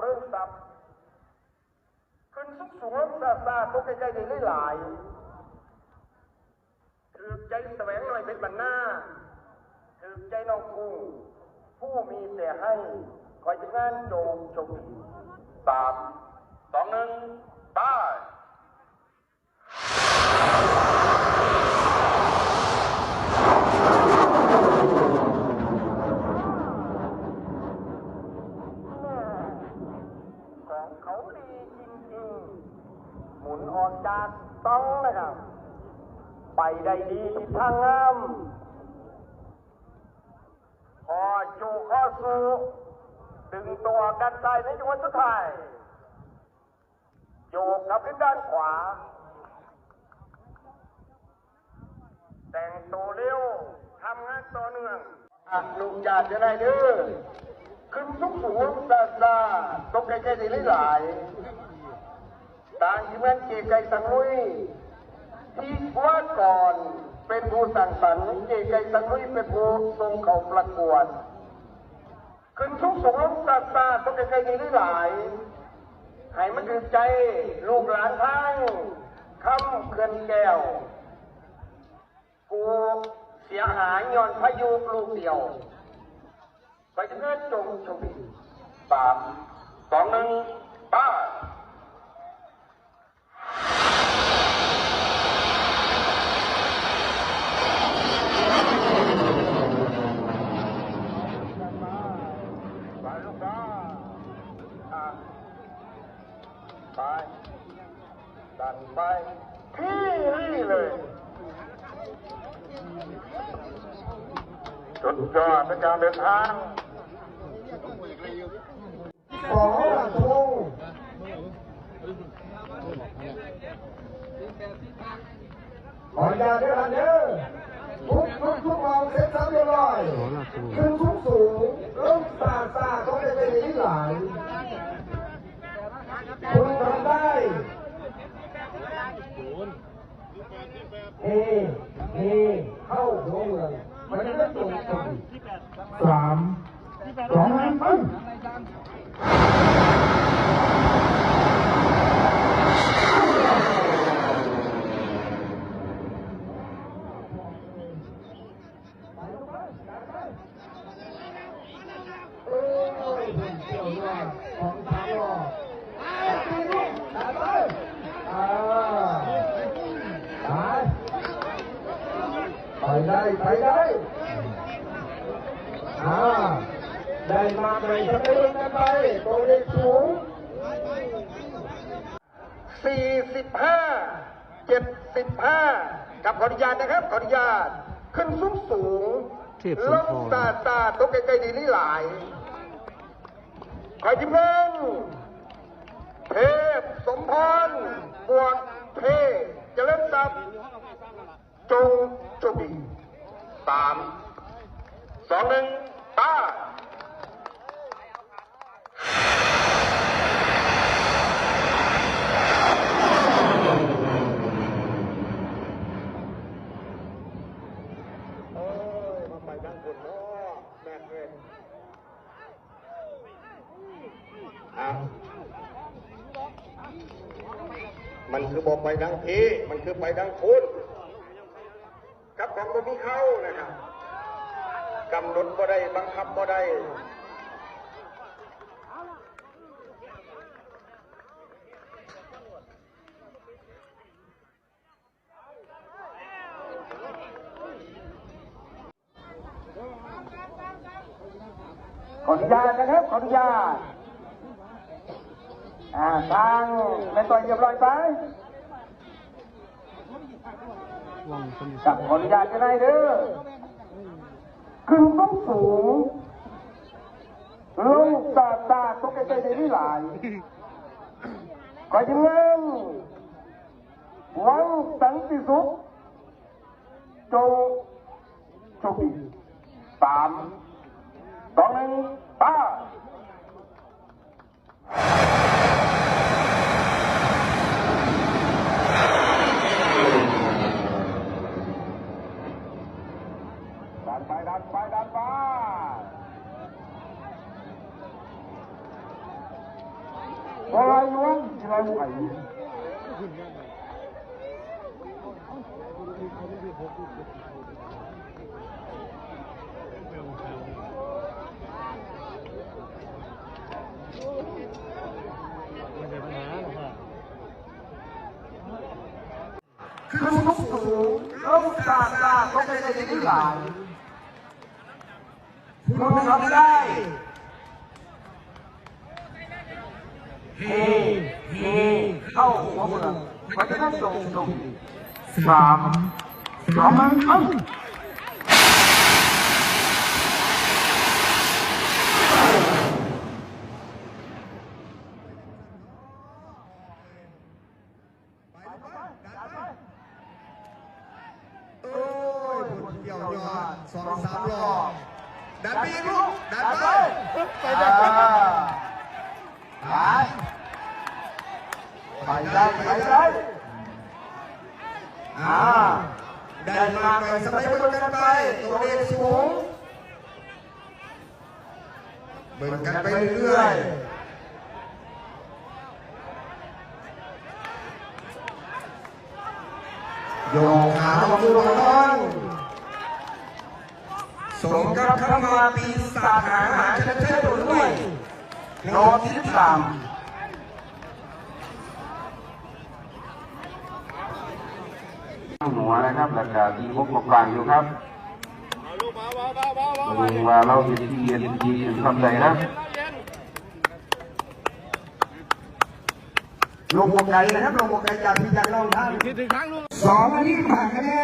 เรื่องทรัพย์ขึ้นสูงสูงซาซาตกใจๆได้หลายถือใจแสวงหน่อยเป็นบรรณาถือใจน้องกุ้งผู้มีแต่ให้คอยจะงานโจมชมดีสามสองหนึ่งไปของเขาดีจริงๆ หมุนออกจากต้องนะครับ ไปได้ดี ทิศทางงามพอจูข้อสูดึงตัวด้านซ้ายในจังหวะสุดท้ายโยกกับขึ้นด้านขวา แต่งตัวเร็วทำงานต่อเนื่องอะลุงอยากจะได้เด้อขึ้นสูงสูงซาซาตกใกล้ๆได้หลายต่างที่แม่นเกไก่สังลุยที่ว่าก่อน เป็นผู้สั่งสรรค์เกไกสังลุยเป็นผู้ทรงเขาประกวดขึ้นสูงสูงซาซาตกใกล้ๆได้หลายๆให้มันถึงใจลูกหลานทั้งคำเขื่อนแก้วกูเสียหายย้อนพายุลูกเดียว ไปถึงเงินจงชมดีสามสองหนึ่งไป ไปลูกค้าอะ ไปดันไปที่นี่เลยสุดยอดเป็นการเดินทางขอโทษขออย่าเด้อเด้อทุกทุกทุกมองเสร็จสับเรียบร้อยขึ้นสูงสูงลงซาซาต้องได้ไปที่หลังคุณทำได้ เอเอเข้าหัวเมืองมันจะไม่ตรงกันสามสองหนึ่งไป โอ้ยผมเกี่ยวว่าของทางหลอกไปลูกไปไปอ่า ไปไปได้ไปได้อ่าได้มาใหม่ทำไมลงกันไปตัวเล็กสูงสี่สิบห้าเจ็ดสิบห้ากับขออนุญาตนะครับขออนุญาตขึ้นสูงสูงเทพสมพรลงตาตาตกใกล้ๆดีนี่หลายขอยิ้มเงินเทพสมพรบวกเทพเจริญทรัพย์จงโชคดี สามสองหนึ่งไปโอ้ยมาไปดังคนเนาะแม่เห็นฮะมันคือบอกไปดังทีมันคือไปดังคุณ กับของบ่มีเขานะครับกำหนดบ่ได้บังคับบ่ได้ขออนุญาตนะครับ ขออนุญาตอ่าทางแม่ต่อยเรียบร้อยไป กับขออนุญาตจะได้เด้อขึ้นต้องสูงลงตาตาตกใจได้ที่หลายขอยิ้มเงินหวังสันติสุขจงโชคดีสามสองหนึ่งไป้า ดันไปดันไปดันไป พอไรน้องเราไหวมันจะหนาหรอครับคือทุกสูงลงตาตาก็ไม่ได้ที่หลายคุณทำได้ เฮเฮเข้าหัวเมืองเพราะฉะนั้นส่งส่งสามสองมันเอ้าโอ้ยผลเกี่ยวยอดสองสามรอบดันไปอีลูกดันไปไปด้ไป ไปได้ไปได้อ่าได้มาไปสบายเบิ่งกันไปตัวเลขสูงเบิ่งกันไปเรื่อยโยกขาลงลงนอนสมกับคำว่าปีศาจหาหาเชิดเชิด โลที่สามหัวนะครับราคาที่พกบกบางอยู่ครับดูว่าเราเห็นที่เย็นดีถึงคำใดนะลงบกไก่นะครับลงบกไก่จากพี่จากน้องท่านคิดถึงครั้งสองอันนี้ผ่านคะแนน